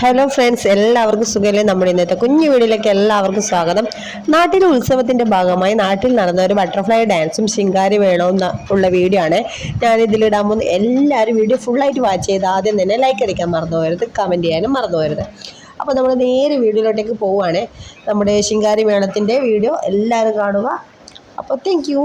Hello friends എല്ലാവർക്കും സുഖമല്ലേ നമ്മുടെ ഇന്നത്തെ കുഞ്ഞു വീടിലേക്ക് എല്ലാവർക്കും സ്വാഗതം. നാട്ടിലെ ഉത്സവത്തിന്റെ ഭാഗമായി നാട്ടിൽ നടന്ന ഒരു ബട്ടർഫ്ലൈ ഡാൻസും ശിങ്കാരി വേണവും ഉള്ള വീഡിയോ ആണ്. ഞാൻ ഇതിലിടാൻ പോകുന്നത് എല്ലാവരും വീഡിയോ ഫുള്ളായിട്ട് വാച്ച് ചെയ്ത് ആദ്യം തന്നെ ലൈക്ക് അടിക്കാൻ മറന്നു പോകരുത് കമന്റ് ചെയ്യാനും മറന്നു പോകരുത്. അപ്പോൾ നമ്മൾ നേരെ വീഡിയോയിലോട്ടേക്ക് പോവുകയാണ്. നമ്മുടെ ശിങ്കാരി വേണത്തിന്റെ വീഡിയോ എല്ലാവരും കാണുക. അപ്പോൾ താങ്ക് യു